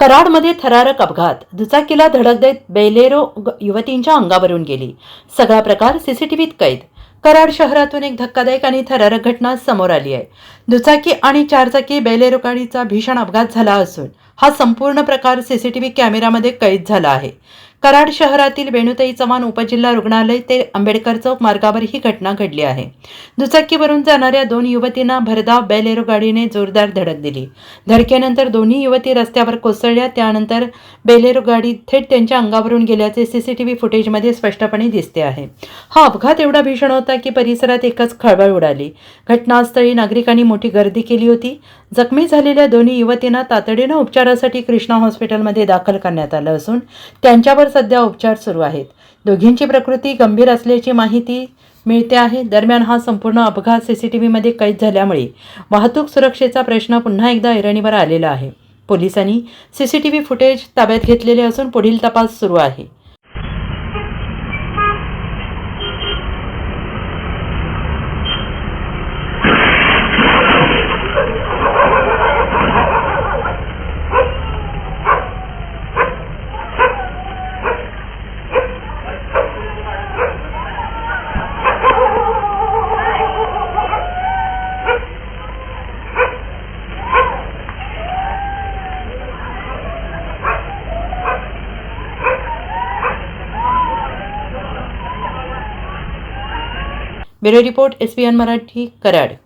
कराडमध्ये थरारक अपघात. दुचाकीला धडक देत बेलेरो युवतींच्या अंगावरून गेली. सगळा प्रकार सीसीटीव्हीत कैद. कराड शहरातून एक धक्कादायक आणि थरारक घटना समोर आली आहे. दुचाकी आणि चारचाकी बेलेरो गाडीचा भीषण अपघात झाला असून हा संपूर्ण प्रकार सीसीटीव्ही कॅमेऱ्यामध्ये कैद झाला आहे. कराड शहरातील वेणुताई चव्हाण उपजिल्हा रुग्णालय ते आंबेडकर चौक मार्गावर ही घटना घडली आहे. दुचाकीवरून जाणाऱ्या दोन युवतींना भरधाव बेलेरो गाडीने जोरदार धडक दिली. धडकेनंतर दोन्ही युवती रस्त्यावर कोसळल्या. त्यानंतर बेलेरो गाडी थेट त्यांच्या अंगावरून गेल्याचे सीसीटीव्ही फुटेजमध्ये स्पष्टपणे दिसते आहे. हा अपघात एवढा भीषण होता की परिसरात एकच खळबळ उडाली. घटनास्थळी नागरिकांनी मोठी गर्दी केली होती. जखमी झालेल्या दोन्ही युवतींना तातडीनं उपचारासाठी कृष्णा हॉस्पिटलमध्ये दाखल करण्यात आलं असून त्यांच्यावर सध्या उपचार सुरू आहेत. दोघींची प्रकृती गंभीर असल्याची माहिती मिळते आहे. दरम्यान हा संपूर्ण अपघात सीसीटीव्हीमध्ये कैद झाल्यामुळे वाहतूक सुरक्षेचा प्रश्न पुन्हा एकदा ऐरणीवर आलेला आहे. पोलिसांनी सीसीटीव्ही फुटेज ताब्यात घेतलेले असून पुढील तपास सुरू आहे. Bureau report S Marathi Karad.